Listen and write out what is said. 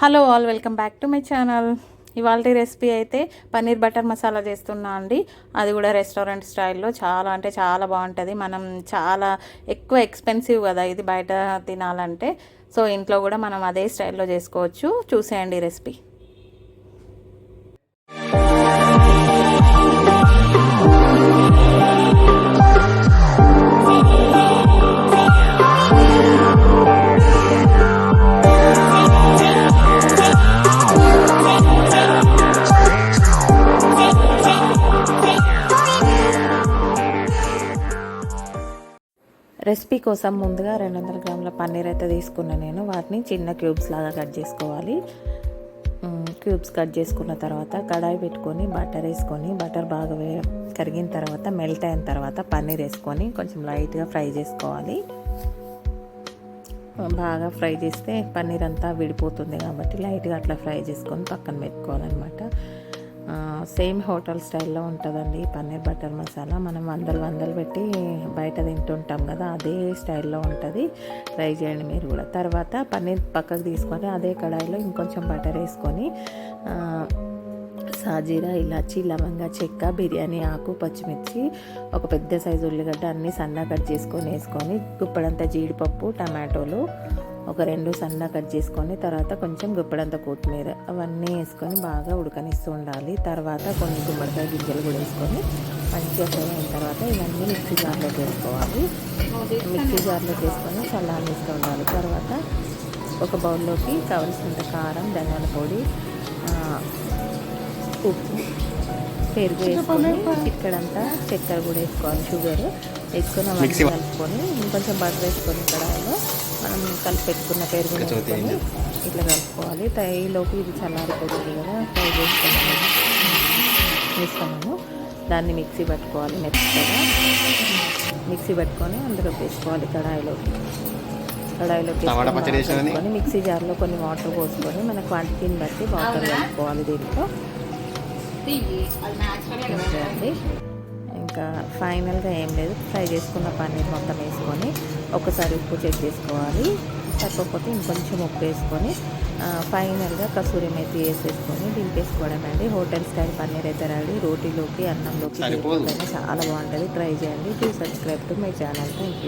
Hello all welcome back to my channel. ఇవాళ recipe అయితే paneer butter masala చేస్తున్నా అండి. అది కూడా రెస్టారెంట్ స్టైల్లో చాలా అంటే చాలా బాగుంటుంది. మనం చాలా ఎక్కువ ఎక్స్పెన్సివ్ కదా ఇది బయట తినాలంటే. సో ఇంట్లో కూడా మనం అదే స్టైల్లో చేసుకోవచ్చు. చూసేయండి రెసిపీ. రెసిపీ కోసం ముందుగా రెండు వందల గ్రాముల పన్నీర్ అయితే తీసుకున్న నేను. వాటిని చిన్న క్యూబ్స్ లాగా కట్ చేసుకోవాలి. క్యూబ్స్ కట్ చేసుకున్న తర్వాత కడాయి పెట్టుకొని బటర్ వేసుకొని బటర్ బాగా వే కరిగిన తర్వాత మెల్ట్ అయిన తర్వాత పన్నీర్ వేసుకొని కొంచెం లైట్గా ఫ్రై చేసుకోవాలి. బాగా ఫ్రై చేస్తే పన్నీర్ అంతా విడిపోతుంది కాబట్టి లైట్గా అట్లా ఫ్రై చేసుకొని పక్కన పెట్టుకోవాలన్నమాట. సేమ్ హోటల్ స్టైల్లో ఉంటుందండి పన్నీర్ బటర్ మసాలా. మనం వందలు వందలు పెట్టి బయట తింటుంటాం కదా అదే స్టైల్లో ఉంటుంది. ట్రై చేయండి మీరు కూడా. తర్వాత పన్నీర్ పక్కకు తీసుకొని అదే కడాయిలో ఇంకొంచెం బటర్ వేసుకొని సాజీరా ఇలాచి లవంగా చెక్క బిర్యానీ ఆకు పచ్చిమిర్చి ఒక పెద్ద సైజు ఉల్లిగడ్డ అన్నీ సన్న కట్ చేసుకొని వేసుకొని గుప్పడంత జీడిపప్పు టమాటోలు ఒక రెండు సన్న కట్ చేసుకొని తర్వాత కొంచెం గుప్పడంత కొత్తిమీర అవన్నీ వేసుకొని బాగా ఉడకనిస్తూ ఉండాలి. తర్వాత కొన్ని గుమ్మడికాయ గింజలు కూడా వేసుకొని మంచిగా ఫ్రై అయిన తర్వాత ఇవన్నీ మిక్సీ జార్లో వేసుకోవాలి. మిక్సీ జార్లోకి వేసుకొని చల్లారిస్తూ ఉండాలి. తర్వాత ఒక బౌల్లోకి కావలసినంత కారం ధనియాల పొడి ఉప్పు పెరుగు వేసుకొని చిక్కడంతా చక్కెర కూడా వేసుకోవాలి షుగర్. వేసుకొని అవన్నీ కలుపుకొని ఇంకొంచెం బటర్ వేసుకొని కడాయిలో మనం కలిపి పెట్టుకున్న పెరుగు వేసుకొని ఇట్లా కలుపుకోవాలి. తైలోకి ఇది చల్లారిపోతుంది కదా ఫ్రై చేసుకున్నాము వేసుకున్నాము దాన్ని మిక్సీ పట్టుకోవాలి మెత్తగా. మిక్సీ పట్టుకొని అందులో వేసుకోవాలి కడాయిలోకి కడాయిలోకి మిక్సీ జార్లో కొన్ని వాటర్ పోసుకొని మన క్వాంటిటీని బట్టి వాటర్ కలుపుకోవాలి దీంట్లో. ఇంకా ఫైనల్గా ఏం లేదు. ఫ్రై చేసుకున్న పన్నీర్ మొత్తం వేసుకొని ఒకసారి ఉప్పు చెక్ చేసుకోవాలి. తప్పకపోతే ఇంకొంచెం ఉప్పు వేసుకొని ఫైనల్గా కసూరి మెతి వేసేసుకొని దింపేసుకోవడం అండి. హోటల్ స్టైల్ పన్నీర్ అయితే రెడీ. రోటీలోకి అన్నంలోకి చాలా బాగుంటుంది. ట్రై చేయండి. Please subscribe to my channel. Thank you